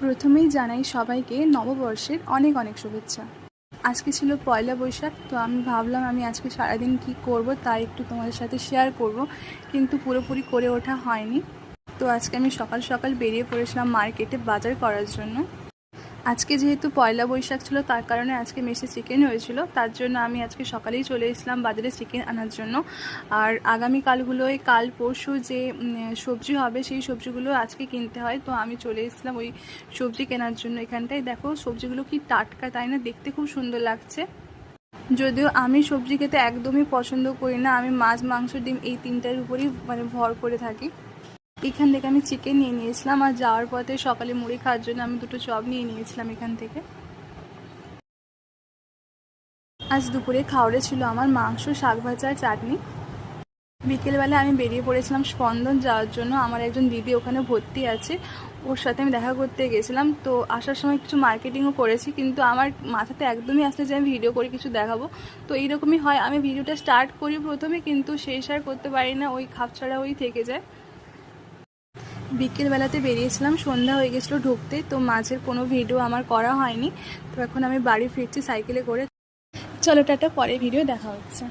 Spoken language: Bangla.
প্রথমেই জানাই সবাইকে নববর্ষের অনেক অনেক শুভেচ্ছা। আজকে ছিল পয়লা বৈশাখ, তো আমি ভাবলাম আমি আজকে সারাদিন কি করব তাই একটু তোমাদের সাথে শেয়ার করব, কিন্তু পুরোপুরি করে ওঠা হয়নি। তো আজকে আমি সকাল সকাল বেরিয়ে পড়েছিলাম মার্কেটে বাজার করার জন্য। আজকে যেহেতু পয়লা বৈশাখ ছিল, তার কারণে আজকে মেসে চিকেন হয়েছিল। তার জন্য আমি আজকে সকালেই চলে এসেছিলাম বাজারে চিকেন আনার জন্য। আর আগামী আগামীকালগুলোয় কাল পরশু যে সবজি হবে, সেই সবজিগুলো আজকে কিনতে হয়। তো আমি চলে এসেছিলাম ওই সবজি কেনার জন্য এখানটায়। দেখো, সবজিগুলো কি টাটকা, তাই না? দেখতে খুব সুন্দর লাগছে। যদিও আমি সবজি খেতে একদমই পছন্দ করি না, আমি মাছ, মাংস, ডিম এই তিনটার উপরই মানে ভর করে থাকি। এখান থেকে আমি চিকেন নিয়ে নিয়েছিলাম আর যাওয়ার পথে সকালে মুড়ি খাওয়ার জন্য আমি দুটো চপ নিয়ে নিয়েছিলাম এখান থেকে। আজ দুপুরে খাওয়ারে ছিল আমার মাংস, শাক ভাজা চাটনি। বিকেলবেলা আমি বেরিয়ে পড়েছিলাম স্পন্দন যাওয়ার জন্য। আমার একজন দিদি ওখানে ভর্তি আছে, ওর সাথে আমি দেখা করতে গেছিলাম। তো আসার সময় কিছু মার্কেটিংও করেছি, কিন্তু আমার মাথাতে একদমই আসলে যে আমি ভিডিও করে কিছু দেখাবো। তো এইরকমই হয়, আমি ভিডিওটা স্টার্ট করি প্রথমে, কিন্তু শেষ আর করতে পারি না, ওই খাপছাড়া ওই থেকে যায়। বিকেলবেলাতে বেরিয়েছিলাম, সন্ধ্যা হয়ে গেছিল ঢুকতে, তো মাঝের কোনো ভিডিও আমার করা হয়নি, তো এখন আমি বাড়ি ফিরছি সাইকেলে করে। চলো টাটা পরে ভিডিও দেখা হচ্ছে।